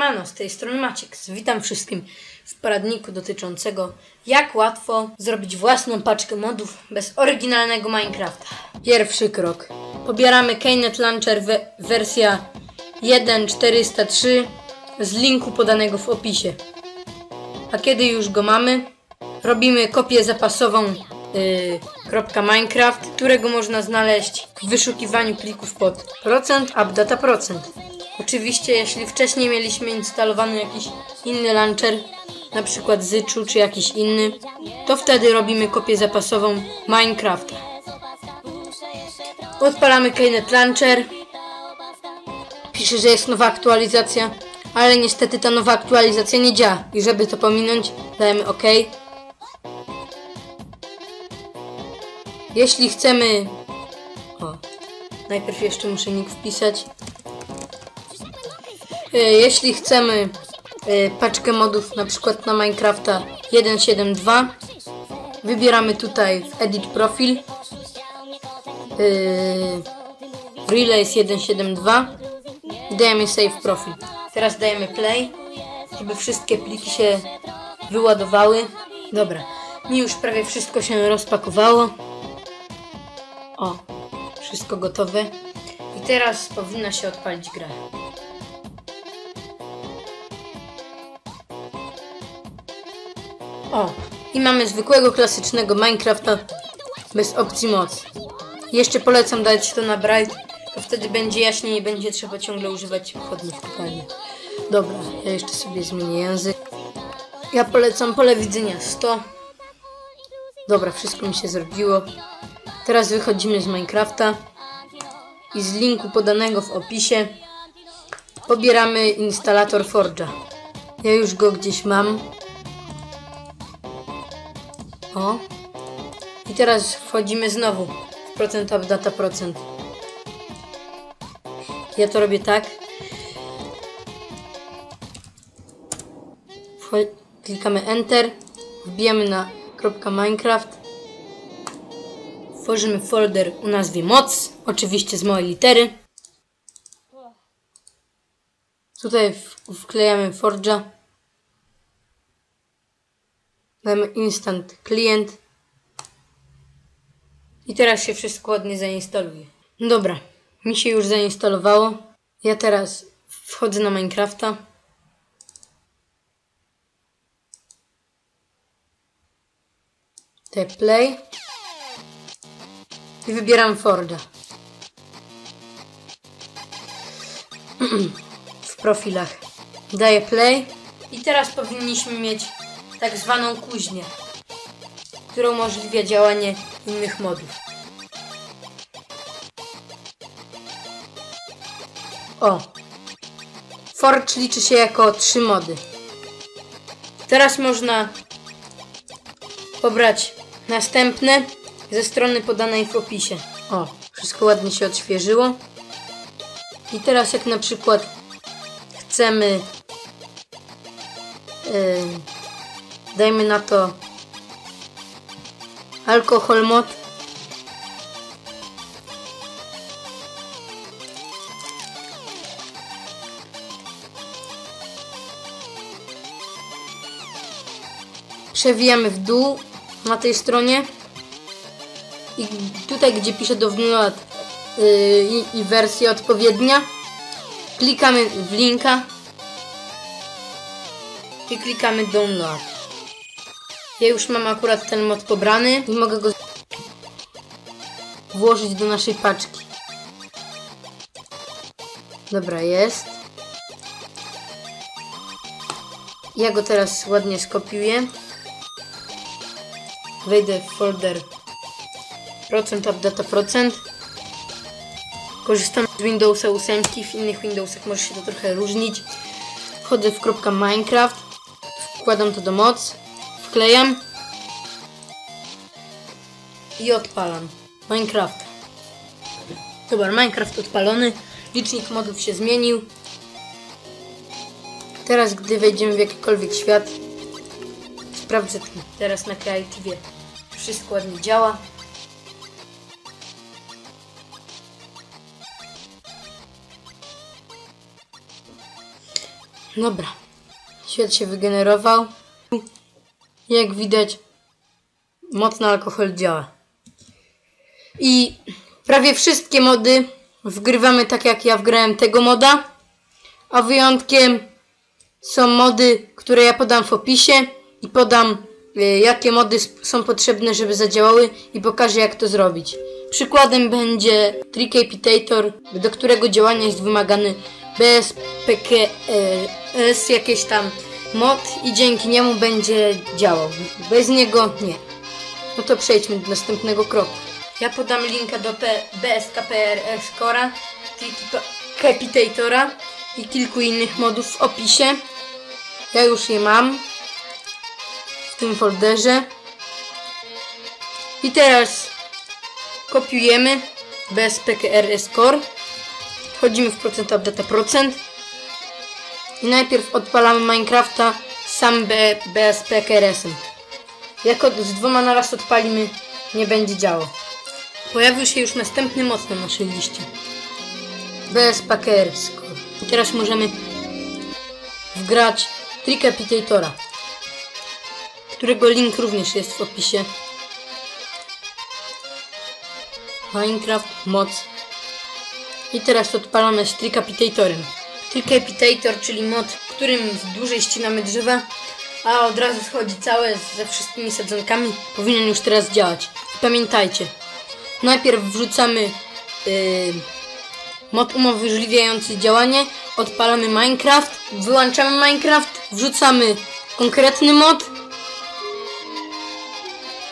Siemano, z tej strony Maciek. Witam wszystkim w poradniku dotyczącego jak łatwo zrobić własną paczkę modów bez oryginalnego Minecrafta. Pierwszy krok. Pobieramy Keynet Launcher we wersja 1.403 z linku podanego w opisie. A kiedy już go mamy, robimy kopię zapasową yy, .minecraft, którego można znaleźć w wyszukiwaniu plików pod procent, updata procent. Oczywiście, jeśli wcześniej mieliśmy instalowany jakiś inny launcher, na przykład Zyczu czy jakiś inny, to wtedy robimy kopię zapasową Minecrafta. Odpalamy Keynet Launcher. Pisze, że jest nowa aktualizacja, ale niestety ta nowa aktualizacja nie działa. I żeby to pominąć, dajemy OK. Jeśli chcemy... O, najpierw jeszcze muszę nick wpisać. E, Jeśli chcemy e, paczkę modów na przykład na Minecrafta 1.7.2 wybieramy tutaj Edit Profil e, Relays 1.7.2 i dajemy Save Profil. Teraz dajemy Play, żeby wszystkie pliki się wyładowały. Dobra, mi już prawie wszystko się rozpakowało. O, wszystko gotowe. I teraz powinna się odpalić gra. O, i mamy zwykłego, klasycznego Minecrafta bez opcji moc. Jeszcze polecam dać to na Bright, to wtedy będzie jaśniej i będzie trzeba ciągle używać chodni w kopalni. Dobra, ja jeszcze sobie zmienię język. Ja polecam pole widzenia 100. Dobra, wszystko mi się zrobiło. Teraz wychodzimy z Minecrafta i z linku podanego w opisie pobieramy instalator Forge'a. Ja już go gdzieś mam. O. I teraz wchodzimy znowu w procent up data procent. Ja to robię tak. Wcho- klikamy Enter. Wbijamy na .minecraft. Tworzymy folder o nazwie moc. Oczywiście z małej litery. Tutaj wklejamy Forge'a. Damy instant client. I teraz się wszystko ładnie zainstaluje. Dobra, mi się już zainstalowało. Ja teraz wchodzę na Minecrafta. Te play. I wybieram Forda. w profilach. Daję play. I teraz powinniśmy mieć tak zwaną kuźnię, która umożliwia działanie innych modów. O! Forge liczy się jako trzy mody. Teraz można pobrać następne ze strony podanej w opisie. O, wszystko ładnie się odświeżyło. I teraz jak na przykład chcemy yy, dajmy na to alkohol mod przewijamy w dół na tej stronie i tutaj gdzie pisze download yy, i, i wersja odpowiednia klikamy w linka i klikamy download. Ja już mam akurat ten mod pobrany i mogę go włożyć do naszej paczki. Dobra, jest. Ja go teraz ładnie skopiuję. Wejdę w folder procent updata procent. Korzystam z Windowsa 8, w innych Windowsach może się to trochę różnić. Wchodzę w kropka Minecraft, wkładam to do moc, wklejam i odpalam Minecraft. Dobra, Minecraft odpalony, licznik modów się zmienił. Teraz, gdy wejdziemy w jakikolwiek świat, sprawdzę teraz na Creative. Wszystko ładnie działa. Dobra. Świat się wygenerował. Jak widać, mocno alkohol działa. I prawie wszystkie mody wgrywamy tak jak ja wgrałem tego moda. A wyjątkiem są mody, które ja podam w opisie i podam y, jakie mody są potrzebne, żeby zadziałały i pokażę jak to zrobić. Przykładem będzie Tricapitator, do którego działania jest wymagany BSPKS jakieś tam mod i dzięki niemu będzie działał. Bez niego nie. No to przejdźmy do następnego kroku. Ja podam linka do P BSKPRS Cora, Capitatora i kilku innych modów w opisie. Ja już je mam w tym folderze. I teraz kopiujemy BSPKRS Core. Wchodzimy w procent update procent. I najpierw odpalamy Minecrafta sam B BSPKRS-em. Jak od, z dwoma naraz odpalimy, nie będzie działo. Pojawił się już następny moc na naszej liście. Core. I teraz możemy wgrać Tricapitatora, którego link również jest w opisie. Minecraft moc. I teraz odpalamy z Tricapitatorem. Tricapitator, czyli mod, którym dłużej ścinamy drzewa, a od razu schodzi całe ze wszystkimi sadzonkami, powinien już teraz działać. Pamiętajcie, najpierw wrzucamy yy, mod umożliwiający działanie, odpalamy Minecraft, wyłączamy Minecraft, wrzucamy konkretny mod,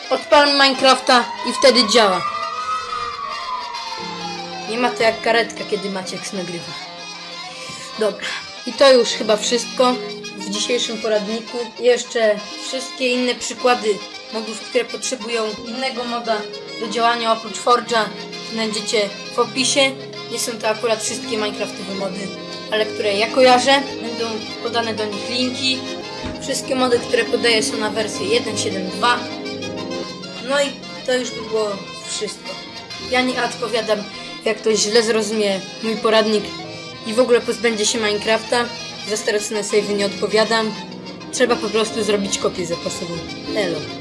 odpalamy Minecrafta i wtedy działa. Nie ma to jak karetka, kiedy Maciek nagrywa. Dobra. I to już chyba wszystko w dzisiejszym poradniku. Jeszcze wszystkie inne przykłady modów, które potrzebują innego moda do działania oprócz Forge'a znajdziecie w opisie. Nie są to akurat wszystkie Minecraftowe mody, ale które ja kojarzę. Będą podane do nich linki. Wszystkie mody, które podaję są na wersję 1.7.2. No i to już by było wszystko. Ja nie odpowiadam, jak ktoś źle zrozumie mój poradnik i w ogóle pozbędzie się Minecrafta. Za stracone save nie odpowiadam. Trzeba po prostu zrobić kopię zapasową. Elo.